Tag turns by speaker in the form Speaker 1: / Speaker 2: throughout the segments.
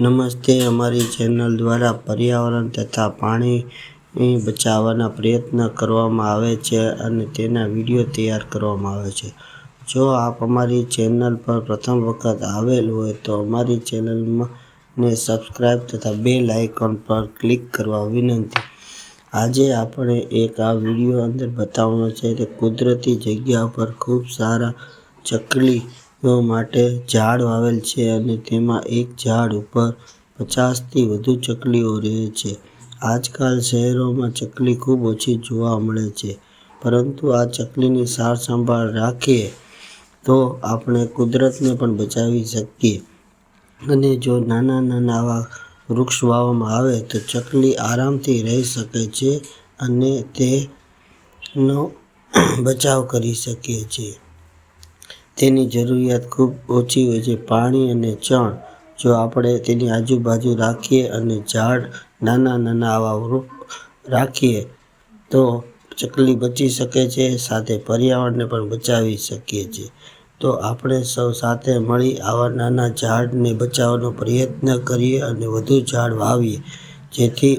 Speaker 1: નમસ્તે, અમારી ચેનલ દ્વારા પર્યાવરણ તથા પાણી બચાવવાના પ્રયત્ન કરવામાં આવે છે અને તેના વીડિયો તૈયાર કરવામાં આવે છે. જો આપ અમારી ચેનલ પર પ્રથમ વખત આવેલ હોય તો અમારી ચેનલમાં ને સબસ્ક્રાઈબ તથા બેલ આઇકોન પર ક્લિક કરવા વિનંતી. આજે આપણે એક આ વીડિયો અંદર બતાવવાનો છે કે કુદરતી જગ્યા પર ખૂબ સારા ચકલીઓ માટે ઝાડ વાવેલ છે અને તેમાં એક ઝાડ ઉપર પચાસથી વધુ ચકલીઓ રહે છે. આજકાલ શહેરોમાં ચકલી ખૂબ ઓછી જોવા મળે છે. પરંતુ આ ચકલીની સાર સંભાળ રાખીએ તો આપણે કુદરતને પણ બચાવી શકીએ. અને જો નાના નાના આવા વૃક્ષ વાવવામાં આવે તો ચકલી આરામથી રહી શકે છે અને તેનો બચાવ કરી શકીએ છીએ. તેની જરૂરિયાત ખૂબ ઓછી હોય છે. પાણી અને ચણ જો આપણે તેની આજુબાજુ રાખીએ અને ઝાડ નાના નાના આવા વૃક્ષ રાખીએ, તો ચકલી બચી શકે છે, સાથે પર્યાવરણને પણ બચાવી શકીએ છીએ. તો આપણે સૌ સાથે મળી આવા નાના ઝાડને બચાવવાનો પ્રયત્ન કરીએ અને વધુ ઝાડ વાવીએ, જેથી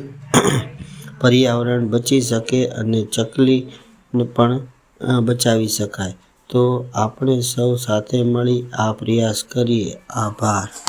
Speaker 1: પર્યાવરણ બચી શકે અને ચકલીને પણ બચાવી શકાય. તો આપણે સૌ સાથે મળી આ પ્રયાસ કરીએ. આભાર.